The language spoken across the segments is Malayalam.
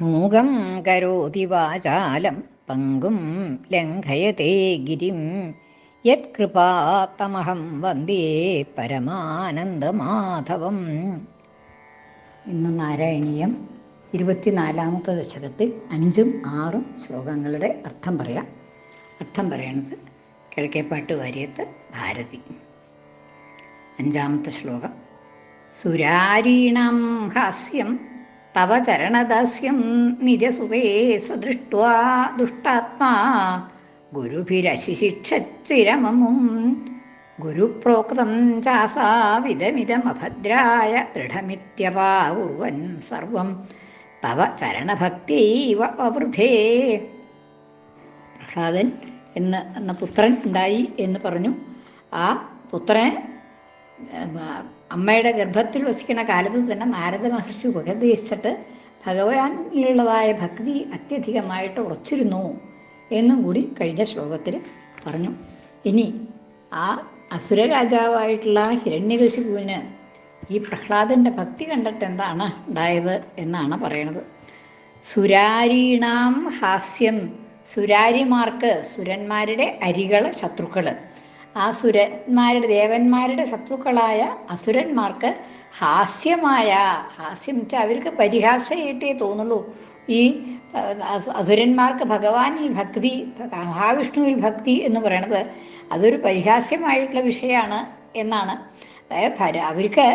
മൂകം കരോതി വാചാലം പങ്കും ലംഘയത്തെ ഗിരിം. യത്കൃപാത്തമഹം വന്ദേ പരമാനന്ദമാധവം. ഇന്ന് നാരായണീയം ഇരുപത്തിനാലാമത്തെ ദശകത്തിൽ അഞ്ചും ആറും ശ്ലോകങ്ങളുടെ അർത്ഥം പറയാം. അർത്ഥം പറയണത് കിഴക്കേപ്പാട്ട് വാര്യത്ത് ഭാരതി. അഞ്ചാമത്തെ ശ്ലോകം. സുരാരീണം ഹാസ്യം തവ ചരണദാസ്യം നിജസുതേ സദൃഷ്ട്വാ ദുഷ്ടാത്മാ. ഗുരുഭിരശിശിക്ഷത്തിരമമും ഗുരുപ്രോക്തം ചാസാവിധമിതമഭദ്രായ ദൃഢമിത്യപാവുർവൻ സർവം തവ ചരണഭക്തിവ അവൃധേ. പ്രഹ്ലാദൻ എന്ന് എന്ന പുത്രൻ ഉണ്ടായി എന്ന് പറഞ്ഞു. ആ പുത്രൻ അമ്മയുടെ ഗർഭത്തിൽ വസിക്കുന്ന കാലത്ത് തന്നെ നാരദ മഹർഷി ഉപദേശിച്ചിട്ട് ഭഗവാനിലുള്ളതായ ഭക്തി അത്യധികമായിട്ട് ഉറച്ചിരുന്നു എന്നും കൂടി കഴിഞ്ഞ ശ്ലോകത്തിൽ പറഞ്ഞു. ഇനി ആ അസുര രാജാവായിട്ടുള്ള ഹിരണ്യകശിപുവിന് ഈ പ്രഹ്ലാദന്റെ ഭക്തി കണ്ടിട്ട് എന്താണ് ഉണ്ടായത് എന്നാണ് പറയണത് സുരാരീണാം ഹാസ്യം സുരാരിമാർക്ക് സുരന്മാരുടെ അരികൾ ശത്രുക്കൾ ആ സുരന്മാരുടെ ദേവന്മാരുടെ ശത്രുക്കളായ അസുരന്മാർക്ക് ഹാസ്യമായ ഹാസ്യം വെച്ചാൽ അവർക്ക് പരിഹാസമായിട്ടേ തോന്നുള്ളൂ. ഈ അസുരന്മാർക്ക് ഭഗവാനിൽ ഭക്തി മഹാവിഷ്ണുവിൽ ഭക്തി എന്ന് പറയണത് അതൊരു പരിഹാസ്യമായിട്ടുള്ള വിഷയമാണ് എന്നാണ്. അതായത് അവർക്ക്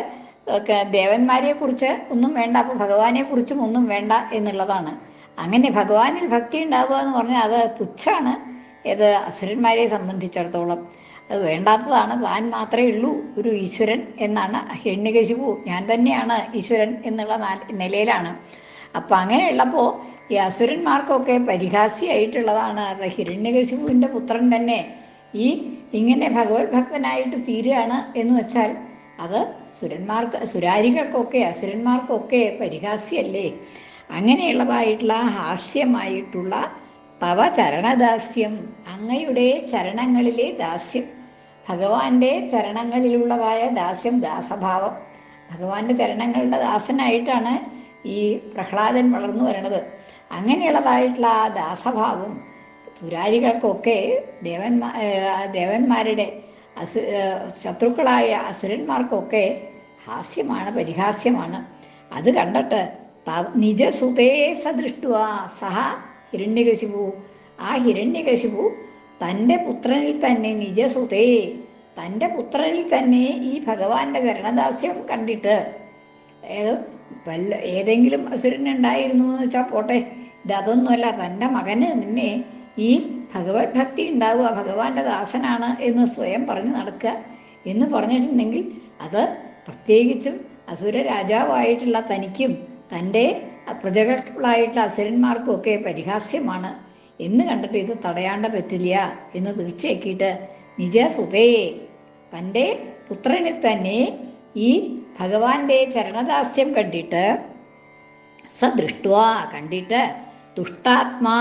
ദേവന്മാരെ കുറിച്ച് ഒന്നും വേണ്ട അപ്പോൾ ഭഗവാനെ കുറിച്ചും ഒന്നും വേണ്ട എന്നുള്ളതാണ്. അങ്ങനെ ഭഗവാനിൽ ഭക്തി ഉണ്ടാവുക എന്ന് പറഞ്ഞാൽ അത് പുച്ഛാണ്. ഇത് അസുരന്മാരെ സംബന്ധിച്ചിടത്തോളം. അത് വേണ്ടാത്തതാണ്. താൻ മാത്രമേ ഉള്ളൂ ഒരു ഈശ്വരൻ എന്നാണ് എണ്ണികശിപു ഞാൻ തന്നെയാണ് ഈശ്വരൻ എന്നുള്ള നിലയിലാണ്. അപ്പം അങ്ങനെയുള്ളപ്പോൾ ഈ അസുരന്മാർക്കൊക്കെ പരിഹാസ്യമായിട്ടുള്ളതാണ് അത്. ഹിരണ്യകശിപുവിന്റെ പുത്രൻ തന്നെ ഈ ഇങ്ങനെ ഭഗവത് ഭക്തനായിട്ട് തീരുകയാണ് എന്ന് വെച്ചാൽ അത് സുരന്മാർക്ക് സുരാരികൾക്കൊക്കെ അസുരന്മാർക്കൊക്കെ പരിഹാസ്യല്ലേ അങ്ങനെയുള്ളതായിട്ടുള്ള ഹാസ്യമായിട്ടുള്ള തവ ചരണദാസ്യം അങ്ങയുടെ ചരണങ്ങളിലെ ദാസ്യം ഭഗവാന്റെ ചരണങ്ങളിലുള്ളതായ ദാസ്യം ദാസഭാവം. ഭഗവാന്റെ ചരണങ്ങളുടെ ദാസനായിട്ടാണ് ഈ പ്രഹ്ലാദൻ വളർന്നു വരണത്. അങ്ങനെയുള്ളതായിട്ടുള്ള ആ ദാസഭാവം തുരാരികൾക്കൊക്കെ ദേവന്മാ ദേവന്മാരുടെ അസു ശത്രുക്കളായ അസുരന്മാർക്കൊക്കെ ഹാസ്യമാണ് പരിഹാസ്യമാണ്. അത് കണ്ടിട്ട് നിജസുതേ സദൃഷ്ടുവാ. സഹ ഹിരണ്യകശിപു. ആ ഹിരണ്യകശിപു തന്റെ പുത്രനിൽ തന്നെ നിജസുതേ. തന്റെ പുത്രനിൽ തന്നെ ഈ ഭഗവാന്റെ ചരണദാസ്യം കണ്ടിട്ട് ഏതെങ്കിലും അസുരനുണ്ടായിരുന്നു എന്ന് വെച്ചാൽ പോട്ടെ. ഇതൊന്നുമല്ല തന്റെ മകന് നിന്നെ ഈ ഭഗവത് ഭക്തി ഉണ്ടാവുക ഭഗവാന്റെ ദാസനാണ് എന്ന് സ്വയം പറഞ്ഞു നടക്കുക എന്ന് പറഞ്ഞിട്ടുണ്ടെങ്കിൽ അത് പ്രത്യേകിച്ചും അസുര രാജാവായിട്ടുള്ള തനിക്കും തന്റെ പ്രജകളായിട്ടുള്ള അസുരന്മാർക്കും ഒക്കെ പരിഹാസ്യമാണ്. എന്ന് കണ്ടിട്ട് ഇത് തടയാണ്ട പറ്റില്ല എന്ന് തീർച്ചയാക്കിയിട്ട് നിജസുതേ തന്റെ പുത്രനെ തന്നെ ഈ ഭഗവാന്റെ ചരണദാസ്യം കണ്ടിട്ട് സദൃഷ്ടുവ കണ്ടിട്ട് ദുഷ്ടാത്മാ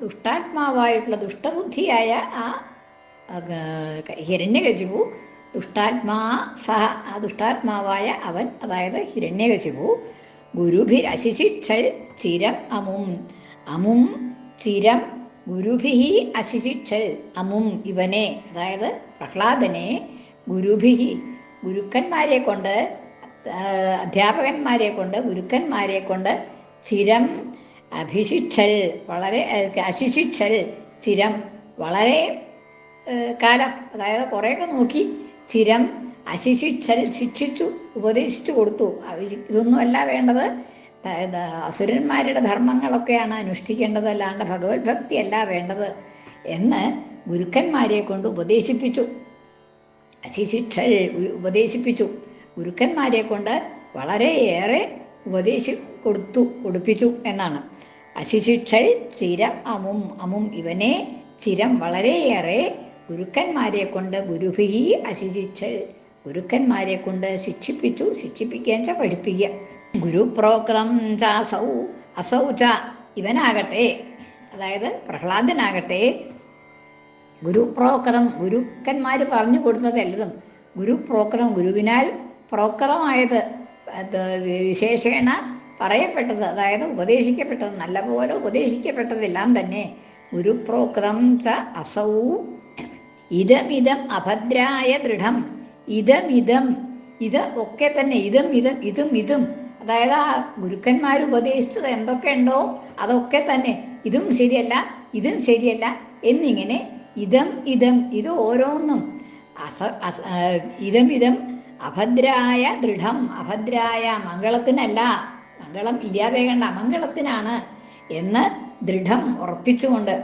ദുഷ്ടാത്മാവായിട്ടുള്ള ദുഷ്ടബുദ്ധിയായ ആ ഹിരണ്യകശിപു ദുഷ്ടാത്മാ സഹ ആ ദുഷ്ടാത്മാവായ അവൻ അതായത് ഹിരണ്യകശിപു ഗുരുഭിരശിശിക്ഷൽ ചിരം അമും അമും ചിരം ഗുരുഭിഹി അശിശിക്ഷൽ അമും ഇവനെ അതായത് പ്രഹ്ലാദനെ ഗുരുഭിഹി ഗുരുക്കന്മാരെ കൊണ്ട് അധ്യാപകന്മാരെ കൊണ്ട് ഗുരുക്കന്മാരെ കൊണ്ട് ചിരം അഭിശിക്ഷൽ വളരെ അശിശിക്ഷൽ ചിരം വളരെ കാലം അതായത് കുറേയൊക്കെ നോക്കി ചിരം അശിശിക്ഷൽ ശിക്ഷിച്ചു ഉപദേശിച്ചു കൊടുത്തു. ഇതൊന്നുമല്ല വേണ്ടത്. അസുരന്മാരുടെ ധർമ്മങ്ങളൊക്കെയാണ് അനുഷ്ഠിക്കേണ്ടത് അല്ലാണ്ട് ഭഗവത് ഭക്തിയല്ല വേണ്ടത് എന്ന് ഗുരുക്കന്മാരെ കൊണ്ട് ഉപദേശിപ്പിച്ചു. ശിശിക്ഷ ഉപദേശിപ്പിച്ചു. ഗുരുക്കന്മാരെ കൊണ്ട് വളരെയേറെ ഉപദേശി കൊടുത്തു കൊടുപ്പിച്ചു എന്നാണ്. അശിശിക്ഷൽ ചിരം അമും അമും ഇവനെ ചിരം വളരെയേറെ ഗുരുക്കന്മാരെ കൊണ്ട് ഗുരുഭിഹി അശിശിക്ഷൽ ഗുരുക്കന്മാരെ കൊണ്ട് ശിക്ഷിപ്പിച്ചു. ശിക്ഷിപ്പിക്കാൻ വെച്ചാൽ പഠിപ്പിക്കുക ഗുരുപ്രോക്രം ചാസൗ അസൗ ച ഇവനാകട്ടെ. അതായത് പ്രഹ്ലാദനാകട്ടെ. ഗുരുപ്രോക്രം ഗുരുക്കന്മാർ പറഞ്ഞു കൊടുത്തത് എല്ലതും. ഗുരുപ്രോക്രം ഗുരുവിനാൽ പ്രോക്രമായത് വിശേഷേണ പറയപ്പെട്ടത് അതായത് ഉപദേശിക്കപ്പെട്ടത് നല്ലപോലെ ഉപദേശിക്കപ്പെട്ടതെല്ലാം തന്നെ. ഗുരുപ്രോക്രം ച അസൗ ഇതമിതം അഭദ്രായ ദൃഢം. ഇതമിതം ഇത് ഒക്കെ തന്നെ ഇതും ഇതും ഇതും ഇതും. അതായത് ആ ഗുരുക്കന്മാർ ഉപദേശിച്ചത് എന്തൊക്കെ ഉണ്ടോ അതൊക്കെ തന്നെ. ഇതും ശരിയല്ല ഇതും ശരിയല്ല എന്നിങ്ങനെ ഇതം ഇതം ഇത് ഓരോന്നും അസ അസ ഇതം ഇതം അഭദ്രായ ദൃഢം. അഭദ്രായ മംഗളത്തിനല്ല മംഗളം ഇല്ലാതെ കണ്ട അമംഗളത്തിനാണ് എന്ന് ദൃഢം ഉറപ്പിച്ചുകൊണ്ട്.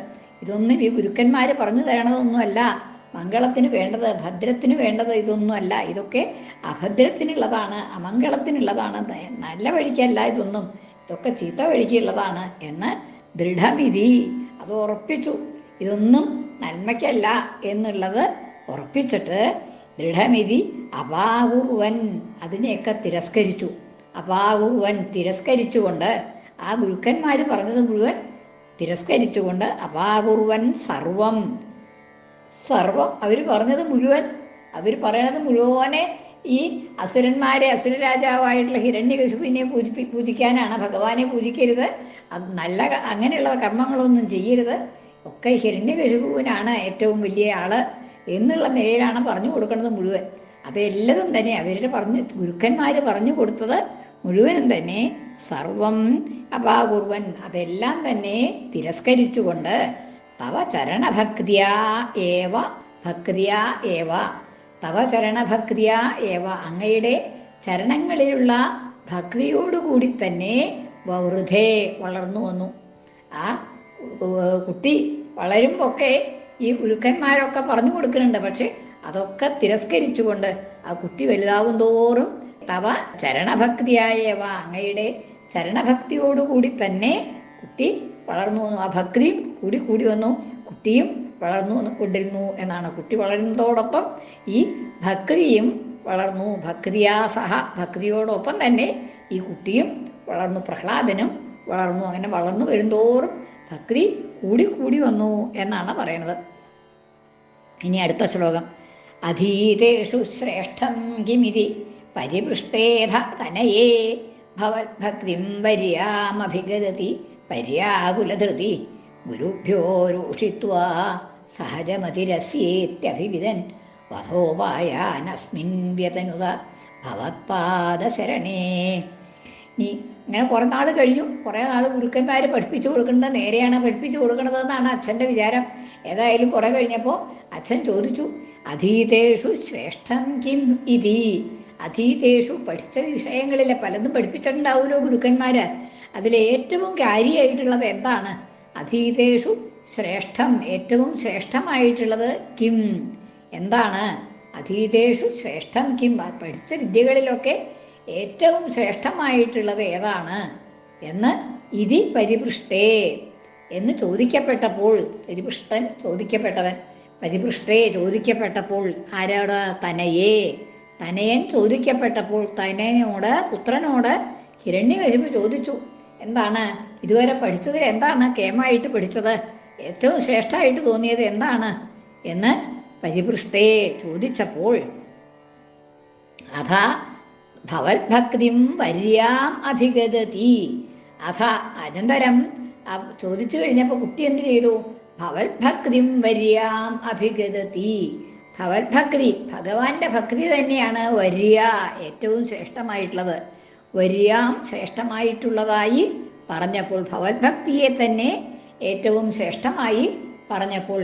ഇതൊന്നും ഈ ഗുരുക്കന്മാർ പറഞ്ഞു തരണതൊന്നുമല്ല. മംഗളത്തിന് വേണ്ടത് ഭദ്രത്തിന് വേണ്ടത് ഇതൊന്നുമല്ല. ഇതൊക്കെ അഭദ്രത്തിനുള്ളതാണ് അമംഗളത്തിനുള്ളതാണ് നല്ല വഴിക്കല്ല ഇതൊന്നും. ഇതൊക്കെ ചീത്ത വഴിക്കുള്ളതാണ് എന്ന് ദൃഢവിധി അത് ഉറപ്പിച്ചു. ഇതൊന്നും നന്മയ്ക്കല്ല എന്നുള്ളത് ഉറപ്പിച്ചിട്ട് ദൃഢമിതി അപാകുർവൻ അതിനെയൊക്കെ തിരസ്കരിച്ചു. അപാകുർവൻ തിരസ്കരിച്ചുകൊണ്ട് ആ ഗുരുക്കന്മാർ പറഞ്ഞത് മുഴുവൻ തിരസ്കരിച്ചുകൊണ്ട് അപാകുർവൻ സർവം സർവം അവർ പറഞ്ഞത് മുഴുവൻ അവർ പറയണത് മുഴുവനെ ഈ അസുരന്മാരെ അസുര രാജാവായിട്ടുള്ള ഹിരണ്യകശുപിനെ പൂജിപ്പി പൂജിക്കാനാണ്. ഭഗവാനെ പൂജിക്കരുത്. അത് നല്ല അങ്ങനെയുള്ള കർമ്മങ്ങളൊന്നും ചെയ്യരുത്. ഒക്കെ ഹിരണ്യകശുപുവിനാണ് ഏറ്റവും വലിയ ആൾ എന്നുള്ള നിലയിലാണ് പറഞ്ഞു കൊടുക്കുന്നത് മുഴുവൻ. അതെല്ലതും തന്നെ അവരുടെ പറഞ്ഞു ഗുരുക്കന്മാർ പറഞ്ഞു കൊടുത്തത് മുഴുവനും തന്നെ സർവം അപാകുർവൻ അതെല്ലാം തന്നെ തിരസ്കരിച്ചുകൊണ്ട് തവ ചരണഭക്തിയാ ഏവ ഭക്തിയാ ഏവ. തവ ചരണഭക്തിയാ ഏവ. അങ്ങയുടെ ചരണങ്ങളിലുള്ള ഭക്തിയോടുകൂടി തന്നെ വൃഥേ വളർന്നു വന്നു. ആ കുട്ടി വളരുമ്പൊക്കെ ഈ ഗുരുക്കന്മാരൊക്കെ പറഞ്ഞു കൊടുക്കുന്നുണ്ട്. പക്ഷെ അതൊക്കെ തിരസ്കരിച്ചുകൊണ്ട് ആ കുട്ടി വലുതാവും തോറും തവ ചരണഭക്തിയായവ അങ്ങയുടെ ചരണഭക്തിയോടുകൂടി തന്നെ കുട്ടി വളർന്നു വന്നു. ആ ഭക്തിയും കൂടി കൂടി വന്നു. കുട്ടിയും വളർന്നു വന്നു കൊണ്ടിരുന്നു എന്നാണ്. കുട്ടി വളരുന്നതോടൊപ്പം ഈ ഭക്തിയും വളർന്നു. ഭക്തിയാ സഹ. ഭക്തിയോടൊപ്പം തന്നെ ഈ കുട്ടിയും വളർന്നു. പ്രഹ്ലാദനും വളർന്നു. അങ്ങനെ വളർന്നു വരുന്തോറും ഭക്തി കൂടി കൂടി വന്നു എന്നാണ് പറയുന്നത്. ഇനി അടുത്ത ശ്ലോകം. അധീതേഷു ശ്രേഷ്ഠം കിമിതി പരിപൃഷ്ടേധ തനയേ ഭവത്ഭക്തിം വര്യാമഭിഗതതി പര്യാകുലധൃതി ഗുരുഭ്യോ രൂഷിത്വാ. സഹജമതിരസ്യേത്യഭിവിതൻ വധോപായാനസ്മിൻ വ്യതനുത ഭവത്പാദശരണേ. നീ ഇങ്ങനെ കുറേ നാൾ കഴിഞ്ഞു. കുറേ നാൾ ഗുരുക്കന്മാർ പഠിപ്പിച്ചു കൊടുക്കേണ്ടത് നേരെയാണ് പഠിപ്പിച്ചു കൊടുക്കണതെന്നാണ് അച്ഛന്റെ വിചാരം. ഏതായാലും കുറേ കഴിഞ്ഞപ്പോൾ അച്ഛൻ ചോദിച്ചു അധീതേഷു ശ്രേഷ്ഠം കിം ഇതി? അധീതേഷു പഠിച്ച വിഷയങ്ങളിലെ പലതും പഠിപ്പിച്ചിട്ടുണ്ടാവുമല്ലോ ഗുരുക്കന്മാർ അതിൽ ഏറ്റവും കാര്യമായിട്ടുള്ളത് എന്താണ്? അതീതേഷു ശ്രേഷ്ഠം. ഏറ്റവും ശ്രേഷ്ഠമായിട്ടുള്ളത് കിം. എന്താണ്? അതീതേഷു ശ്രേഷ്ഠം കിം. പഠിച്ച വിദ്യകളിലൊക്കെ ഏറ്റവും ശ്രേഷ്ഠമായിട്ടുള്ളത് ഏതാണ്? എന്ന് ഇതി പരിപൃഷ്ടേ എന്ന് ചോദിക്കപ്പെട്ടപ്പോൾ പരിപൃഷ്ടൻ ചോദിക്കപ്പെട്ടവൻ പരിപൃഷ്ടേ ചോദിക്കപ്പെട്ടപ്പോൾ ആരോട്? തനയേ. തനയൻ ചോദിക്കപ്പെട്ടപ്പോൾ തനയനോട് പുത്രനോട് ഹിരണ്യകശിപ്പ് ചോദിച്ചു. എന്താണ്? ഇതുവരെ പഠിച്ചതിൽ എന്താണ് കേമായിട്ട് പഠിച്ചത് ഏറ്റവും ശ്രേഷ്ഠമായിട്ട് തോന്നിയത് എന്താണ്? എന്ന് പരിപൃഷ്ടേ ചോദിച്ചപ്പോൾ അഥ ഭവത്ഭക്തിം വര്യാം അഭിഗതതി. അഥ അനന്തരം ചോദിച്ചു കഴിഞ്ഞപ്പോൾ കുട്ടി എന്ത് ചെയ്തു? ഭവത്ഭക്തിം വര്യാം അഭിഗതതി. ഭവത്ഭക്തി ഭഗവാന്റെ ഭക്തി തന്നെയാണ് വര്യ ഏറ്റവും ശ്രേഷ്ഠമായിട്ടുള്ളത്. വര്യാം ശ്രേഷ്ഠമായിട്ടുള്ളതായി പറഞ്ഞപ്പോൾ ഭഗവത്ഭക്തിയെ തന്നെ ഏറ്റവും ശ്രേഷ്ഠമായി പറഞ്ഞപ്പോൾ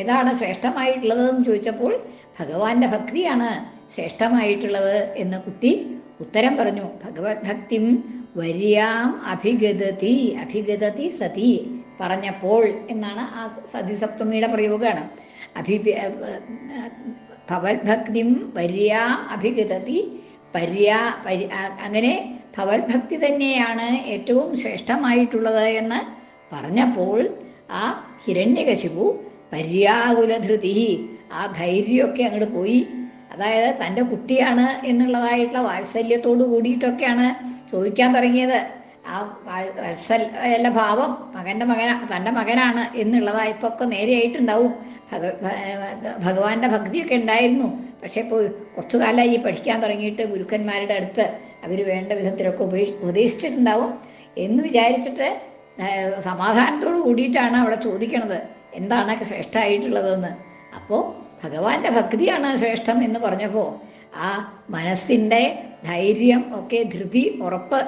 ഏതാണ് ശ്രേഷ്ഠമായിട്ടുള്ളതെന്ന് ചോദിച്ചപ്പോൾ ഭഗവാന്റെ ഭക്തിയാണ് ശ്രേഷ്ഠമായിട്ടുള്ളത് എന്ന് കുട്ടി ഉത്തരം പറഞ്ഞു. ഭഗവത് ഭക്തിം വര്യാം അഭിഗതതി അഭിഗതതി സതി പറഞ്ഞപ്പോൾ എന്നാണ് ആ സതി സപ്തമിയുടെ പ്രയോഗമാണ് അഭി ഭവത്ഭക്തിം വര്യാം അഭിഗതതി പര്യാ പരി അങ്ങനെ ഭവത്ഭക്തി തന്നെയാണ് ഏറ്റവും ശ്രേഷ്ഠമായിട്ടുള്ളത് എന്ന് പറഞ്ഞപ്പോൾ ആ ഹിരണ്യകശിപു പര്യാകുലധൃതി ആ ധൈര്യമൊക്കെ അങ്ങോട്ട് പോയി. അതായത് തന്റെ കുട്ടിയാണ് എന്നുള്ളതായിട്ടുള്ള വാത്സല്യത്തോട് കൂടിയിട്ടൊക്കെയാണ് ചോദിക്കാൻ തുടങ്ങിയത്. ആ വാത്സല്യ ഭാവം മകന്റെ മകൻ തന്റെ മകനാണ് എന്നുള്ളതായപ്പോൾ ഒക്കെ നേരെയായിട്ടുണ്ടാവും. ഭഗ ഭഗവാന്റെ ഭക്തിയൊക്കെ ഉണ്ടായിരുന്നു. പക്ഷേ ഇപ്പോൾ കുറച്ചു കാലമായി പഠിക്കാൻ തുടങ്ങിയിട്ട് ഗുരുക്കന്മാരുടെ അടുത്ത് അവർ വേണ്ട വിധത്തിലൊക്കെ ഉപേക്ഷ ഉപദേശിച്ചിട്ടുണ്ടാവും എന്ന് വിചാരിച്ചിട്ട് സമാധാനത്തോട് കൂടിയിട്ടാണ് അവിടെ ചോദിക്കണത്. എന്താണ് ശ്രേഷ്ഠമായിട്ടുള്ളതെന്ന് അപ്പോൾ ഭഗവാന്റെ ഭക്തിയാണ് ശ്രേഷ്ഠം എന്ന് പറഞ്ഞപ്പോൾ ആ മനസ്സിന്റെ ധൈര്യം ഒക്കെ ധൃതി ഉറപ്പ്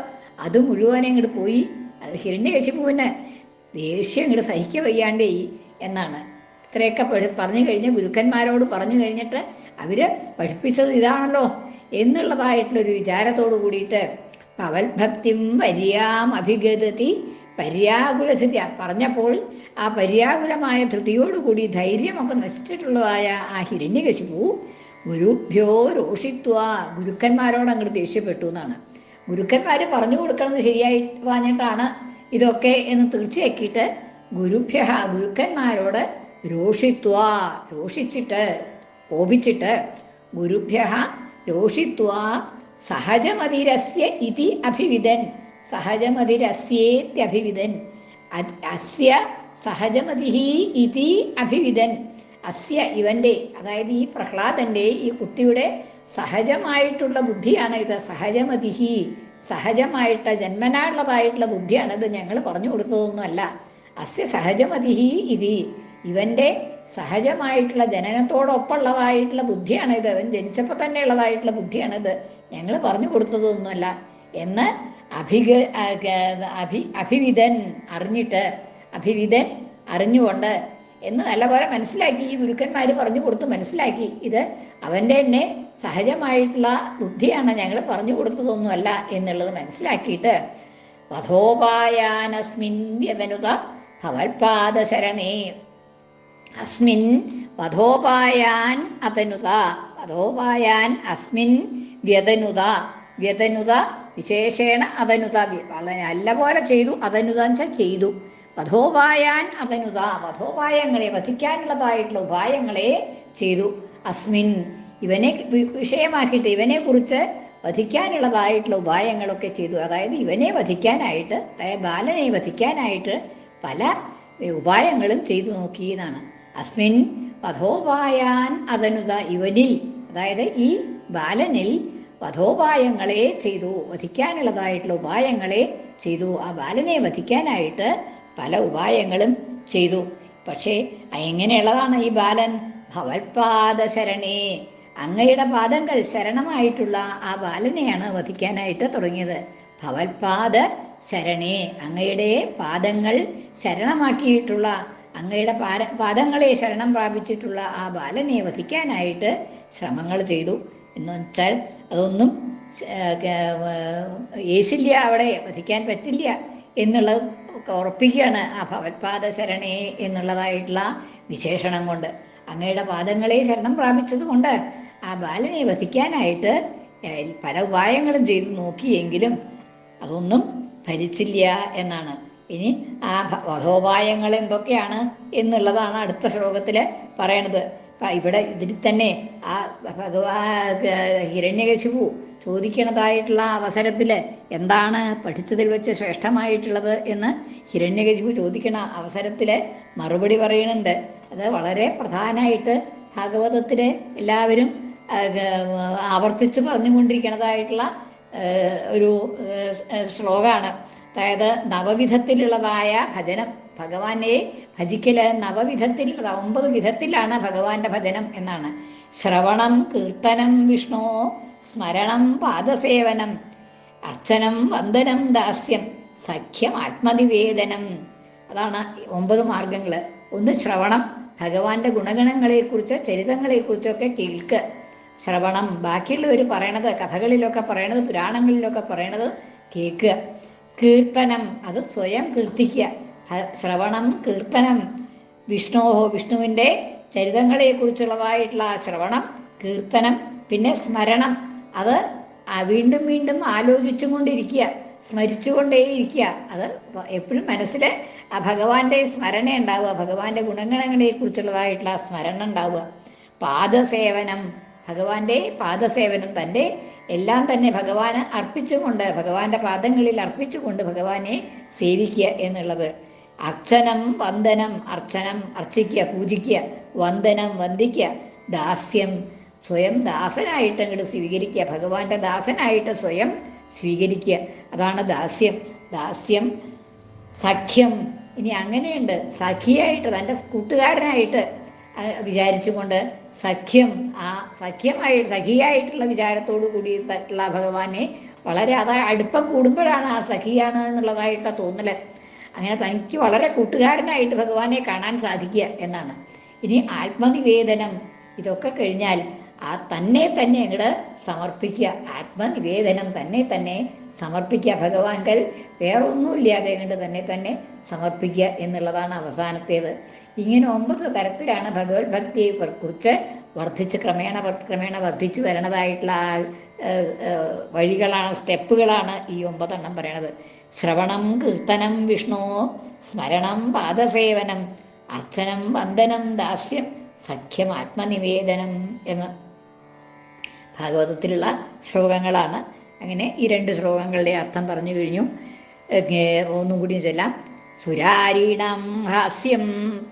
അത് മുഴുവൻ ഇങ്ങോട്ട് പോയി. അത് ഹിരണ്യകശിപ്പുവിന് ദേഷ്യം ഇങ്ങോട്ട് സഹിക്കുക എന്നാണ്. ഇത്രയൊക്കെ പറഞ്ഞു കഴിഞ്ഞ് ഗുരുക്കന്മാരോട് പറഞ്ഞു കഴിഞ്ഞിട്ട് അവർ പഠിപ്പിച്ചത് ഇതാണല്ലോ എന്നുള്ളതായിട്ടുള്ളൊരു വിചാരത്തോടു കൂടിയിട്ട് പവൽഭക്തിം പര്യാം അഭിഗതത്തി പര്യാകുലധൃതി. പറഞ്ഞപ്പോൾ ആ പര്യാകുലമായ ധൃതിയോടുകൂടി ധൈര്യമൊക്കെ നശിച്ചിട്ടുള്ളതായ ആ ഹിരണ്യകശിപു ഗുരുഭ്യോ രോഷിത്വ ഗുരുക്കന്മാരോട് അങ്ങോട്ട് ദേഷ്യപ്പെട്ടു എന്നാണ്. ഗുരുക്കന്മാർ പറഞ്ഞു കൊടുക്കണമെന്ന് ശരിയായി വാഞ്ഞിട്ടാണ് ഇതൊക്കെ എന്ന് തീർച്ചയാക്കിയിട്ട് ഗുരുഭ്യ ഗുരുക്കന്മാരോട് രോഷിത്വ രോഷിച്ചിട്ട് കോപിച്ചിട്ട് ഗുരുഭ്യ രോഷിത്വ സഹജമതിരസ്യ ഇതി അഭിവിതൻ സഹജമതിരസ്യേത്യഭിവിതൻ അസ്യ സഹജമതി ഇതി അഭിവിതൻ അസ്യ ഇവന്റെ അതായത് ഈ പ്രഹ്ലാദന്റെ ഈ കുട്ടിയുടെ സഹജമായിട്ടുള്ള ബുദ്ധിയാണ് ഇത്. സഹജമതിഹി സഹജമായിട്ട് ജന്മനാളതായിട്ടുള്ള ബുദ്ധിയാണ് ഇത് ഞങ്ങൾ പറഞ്ഞു കൊടുത്തതൊന്നുമല്ല. അസ്യ സഹജമതിഹി ഇതി. ഇവന്റെ സഹജമായിട്ടുള്ള ജനനത്തോടൊപ്പമുള്ളതായിട്ടുള്ള ബുദ്ധിയാണ് ഇത് അവൻ ജനിച്ചപ്പോൾ തന്നെ ഉള്ളതായിട്ടുള്ള ബുദ്ധിയാണിത്. ഞങ്ങൾ പറഞ്ഞു കൊടുത്തതൊന്നുമല്ല. എന്ന് അഭിഗ അഭി അഭിവിതൻ അറിഞ്ഞിട്ട് അഭിവിതൻ അറിഞ്ഞുകൊണ്ട് എന്ന് നല്ലപോലെ മനസ്സിലാക്കി. ഈ ഗുരുക്കന്മാർ പറഞ്ഞു കൊടുത്ത് മനസ്സിലാക്കി. ഇത് അവന്റെ തന്നെ സഹജമായിട്ടുള്ള ബുദ്ധിയാണ്. ഞങ്ങൾ പറഞ്ഞു കൊടുത്തതൊന്നുമല്ല എന്നുള്ളത് മനസ്സിലാക്കിയിട്ട് വധോപായാനസ്മിൻ വ്യതനുത ഭവൽപാദശരണേ. അസ്മിൻ വധോപായാൻ അതനുത. വധോപായാൻ അസ്മിൻ വ്യതനുത. വ്യതനുത വിശേഷേണ അതനുത. നല്ല പോലെ ചെയ്തു. അതനുത ചെയ്തു. വധോപായാൻ അതനുത. വധോപായങ്ങളെ വധിക്കാനുള്ളതായിട്ടുള്ള ഉപായങ്ങളെ ചെയ്തു. അസ്മിൻ ഇവനെ വിഷയമാക്കിയിട്ട് ഇവനെ കുറിച്ച് വധിക്കാനുള്ളതായിട്ടുള്ള ഉപായങ്ങളൊക്കെ ചെയ്തു. അതായത് ഇവനെ വധിക്കാനായിട്ട് ബാലനെ വധിക്കാനായിട്ട് പല ഉപായങ്ങളും ചെയ്തു നോക്കി എന്നാണ് അസ്മിൻ വധോപായാൻ അതനുത ഇവനിൽ അതായത് ഈ ബാലനിൽ വധോപായങ്ങളെ ചെയ്തു വധിക്കാനുള്ളതായിട്ടുള്ള ഉപായങ്ങളെ ചെയ്തു. ആ ബാലനെ വധിക്കാനായിട്ട് പല ഉപായങ്ങളും ചെയ്തു. പക്ഷേ എങ്ങനെയുള്ളതാണ് ഈ ബാലൻ? ഭവൽപാദശരണേ അങ്ങയുടെ പാദങ്ങൾ ശരണമായിട്ടുള്ള ആ ബാലനെയാണ് വധിക്കാനായിട്ട് തുടങ്ങിയത്. ഭവൽപാദ ശരണേ അങ്ങയുടെ പാദങ്ങൾ ശരണമാക്കിയിട്ടുള്ള അങ്ങയുടെ പാര പാദങ്ങളെ ശരണം പ്രാപിച്ചിട്ടുള്ള ആ ബാലനെ വധിക്കാനായിട്ട് ശ്രമങ്ങൾ ചെയ്തു. എന്ന് വെച്ചാൽ അതൊന്നും യേശില്ല അവിടെ വധിക്കാൻ പറ്റില്ല എന്നുള്ളത് ഉറപ്പിക്കുകയാണ് ആ ഭവത്പാദ ശരണേ എന്നുള്ളതായിട്ടുള്ള വിശേഷണം കൊണ്ട്. അങ്ങയുടെ പാദങ്ങളെ ശരണം പ്രാപിച്ചത് കൊണ്ട് ആ ബാലനെ വധിക്കാനായിട്ട് പല ഉപായങ്ങളും ചെയ്തു നോക്കിയെങ്കിലും അതൊന്നും ഫലിച്ചില്ല എന്നാണ്. ഇനി ആ വധോപായങ്ങൾ എന്തൊക്കെയാണ് എന്നുള്ളതാണ് അടുത്ത ശ്ലോകത്തിൽ പറയണത്. ഇവിടെ ഇതിൽ തന്നെ ആ ഭഗവാ ഹിരണ്യകശിപു ചോദിക്കണതായിട്ടുള്ള അവസരത്തിൽ എന്താണ് പഠിച്ചതിൽ വെച്ച് ശ്രേഷ്ഠമായിട്ടുള്ളത് എന്ന് ഹിരണ്യകശിപു ചോദിക്കണ അവസരത്തിൽ മറുപടി പറയുന്നുണ്ട്. അത് വളരെ പ്രധാനമായിട്ട് ഭാഗവതത്തിലെ എല്ലാവരും ആവർത്തിച്ച് പറഞ്ഞുകൊണ്ടിരിക്കണതായിട്ടുള്ള ഒരു ശ്ലോകമാണ് അതായത് നവവിധത്തിലുള്ളതായ ഭജനം. ഭഗവാനെ ഭജിക്കൽ നവവിധത്തിലുള്ളത് ഒമ്പത് വിധത്തിലാണ് ഭഗവാന്റെ ഭജനം എന്നാണ്. ശ്രവണം കീർത്തനം വിഷ്ണു സ്മരണം പാദസേവനം അർച്ചനം വന്ദനം ദാസ്യം സഖ്യം ആത്മനിവേദനം. അതാണ് ഒമ്പത് മാർഗങ്ങൾ ഒന്ന് ശ്രവണം ഭഗവാന്റെ ഗുണഗണങ്ങളെക്കുറിച്ച് ചരിതങ്ങളെക്കുറിച്ചൊക്കെ കേൾക്കുക ശ്രവണം ബാക്കിയുള്ളവർ പറയണത് കഥകളിലൊക്കെ പറയണത് പുരാണങ്ങളിലൊക്കെ പറയണത് കേൾക്കുക കീർത്തനം. അത് സ്വയം കീർത്തിക്കുക. ശ്രവണം കീർത്തനം. വിഷ്ണോഹോ വിഷ്ണുവിന്റെ ചരിതങ്ങളെക്കുറിച്ചുള്ളതായിട്ടുള്ള കുറിച്ചുള്ളതായിട്ടുള്ള ശ്രവണം കീർത്തനം പിന്നെ സ്മരണം. അത് വീണ്ടും വീണ്ടും ആലോചിച്ചും കൊണ്ടിരിക്കുക സ്മരിച്ചുകൊണ്ടേയിരിക്കുക. അത് എപ്പോഴും മനസ്സിൽ ആ ഭഗവാന്റെ സ്മരണ ഉണ്ടാവുക. ഭഗവാന്റെ ഗുണഗണങ്ങളെക്കുറിച്ചുള്ളതായിട്ടുള്ള സ്മരണ ഉണ്ടാവുക. പാദസേവനം ഭഗവാന്റെ പാദസേവനം തന്റെ എല്ലാം തന്നെ ഭഗവാന് അർപ്പിച്ചുകൊണ്ട് ഭഗവാന്റെ പാദങ്ങളിൽ അർപ്പിച്ചുകൊണ്ട് ഭഗവാനെ സേവിക്കുക എന്നുള്ളത്. അർച്ചനം വന്ദനം അർച്ചനം അർച്ചിക്കുക പൂജിക്കുക വന്ദനം വന്ദിക്കുക ദാസ്യം. സ്വയം ദാസനായിട്ട് അങ്ങോട്ട് സ്വീകരിക്കുക. ഭഗവാന്റെ ദാസനായിട്ട് സ്വയം സ്വീകരിക്കുക. അതാണ് ദാസ്യം. ദാസ്യം സഖ്യം. ഇനി അങ്ങനെയുണ്ട്. സഖിയായിട്ട് തന്റെ കൂട്ടുകാരനായിട്ട് വിചാരിച്ചുകൊണ്ട് സഖ്യം ആ സഖ്യമായി സഖിയായിട്ടുള്ള വിചാരത്തോടു കൂടിയിട്ടുള്ള ഭഗവാനെ വളരെ അതായത് അടുപ്പം കൂടുമ്പോഴാണ് ആ സഖിയാണ് എന്നുള്ളതായിട്ട് തോന്നൽ. അങ്ങനെ തനിക്ക് വളരെ കൂട്ടുകാരനായിട്ട് ഭഗവാനെ കാണാൻ സാധിക്കുക എന്നാണ്. ഇനി ആത്മനിവേദനം ഇതൊക്കെ കഴിഞ്ഞാൽ ആ തന്നെ തന്നെ അങ്ങോട്ട് സമർപ്പിക്കുക. ആത്മനിവേദനം തന്നെ തന്നെ സമർപ്പിക്കുക. ഭഗവാൻകൽ വേറൊന്നുമില്ലാതെ അങ്ങോട്ട് തന്നെ തന്നെ സമർപ്പിക്കുക എന്നുള്ളതാണ് അവസാനത്തേത്. ഇങ്ങനെ ഒമ്പത് തരത്തിലാണ് ഭഗവത് ഭക്തിയെ കുർ- കുറിച്ച് വർദ്ധിച്ച് ക്രമേണ ക്രമേണ വർദ്ധിച്ചു വരണതായിട്ടുള്ള വഴികളാണ് സ്റ്റെപ്പുകളാണ് ഈ ഒമ്പതെണ്ണം പറയണത്. ശ്രവണം കീർത്തനം വിഷ്ണു സ്മരണം പാദസേവനം അർച്ചനം വന്ദനം ദാസ്യം സഖ്യം ആത്മനിവേദനം എന്ന് ഭാഗവതത്തിലുള്ള ശ്ലോകങ്ങളാണ്. അങ്ങനെ ഈ രണ്ട് ശ്ലോകങ്ങളുടെ അർത്ഥം പറഞ്ഞു കഴിഞ്ഞു. ഒന്നും കൂടി ചെല്ലാം. സുരാരീണം ഹാസ്യം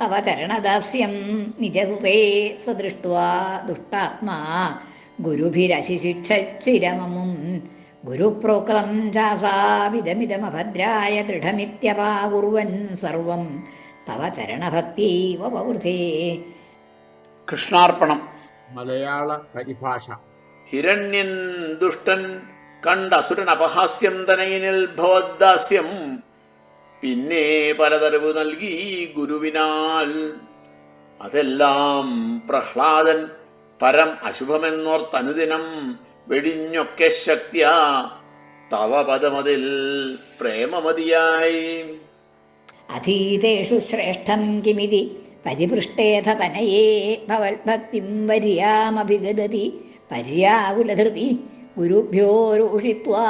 തവ ചരണദാസ്യം നിജസുതേ സദൃഷ്ട്വാ ദുഷ്ടാത്മാ. ഗുരുഭിരശിശിക്ഷിരമമും ഗുരുപ്രോക്ലം ചാസാവിധമിതമഭദ്രായ ദൃഢമിത്യപാകുർവൻ സർവം തവ ചരണഭക്തീവ പൗർധേ കൃഷ്ണാർപ്പണം. മലയാള പരിഭാഷ. ഹിരണ്യൻ ദുഷ്ടൻ കണ്ട അസുരൻ അപഹാസ്യം തനയിനിൽ ഭവദാസ്യം പിന്നെ പലതരവ് നൽകി ഗുരുവിനാൽ. അതെല്ലാം പ്രഹ്ലാദൻ പരം അശുഭമെന്നോർത്തനുദിനം വെടിഞ്ഞൊക്കെ ശക്തിയ തവ പദമതിൽ പ്രേമമതിയായി. അതീതേഷു ശ്രേഷ്ഠം കിമിതി പരിപൃഷ്ടേഥ തനയേ ഭവത്ഭക്തിം വര്യാമഭിഗദതി പര്യാകുലധൃതി ഗുരുഭ്യോ രൂഷിത്വാ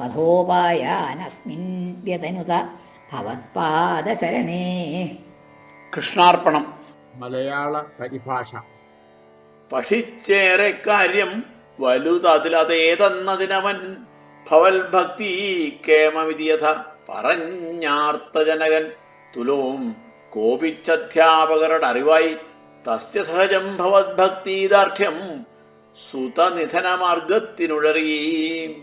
വധോപായാനസ്മിൻ വ്യതനുത ഭവത്പാദശരണേ. കൃഷ്ണാർപ്പണം. മലയാള പരിഭാഷ. പഠിച്ചേറെ കാര്യം വലുതതിലതേതെന്നതിനവൻ ഭവൽ ഭക്തി കേമവിധിയഥ പറഞ്ഞാർത്തജനകൻ തുലോം കോപിച്ചധ്യാപകരുടെ അറിവായി തസ്യ സഹജം ഭവദ്ഭക്തിദാർഢ്യം സുതനിധനമാർഗത്തിനുഴറി.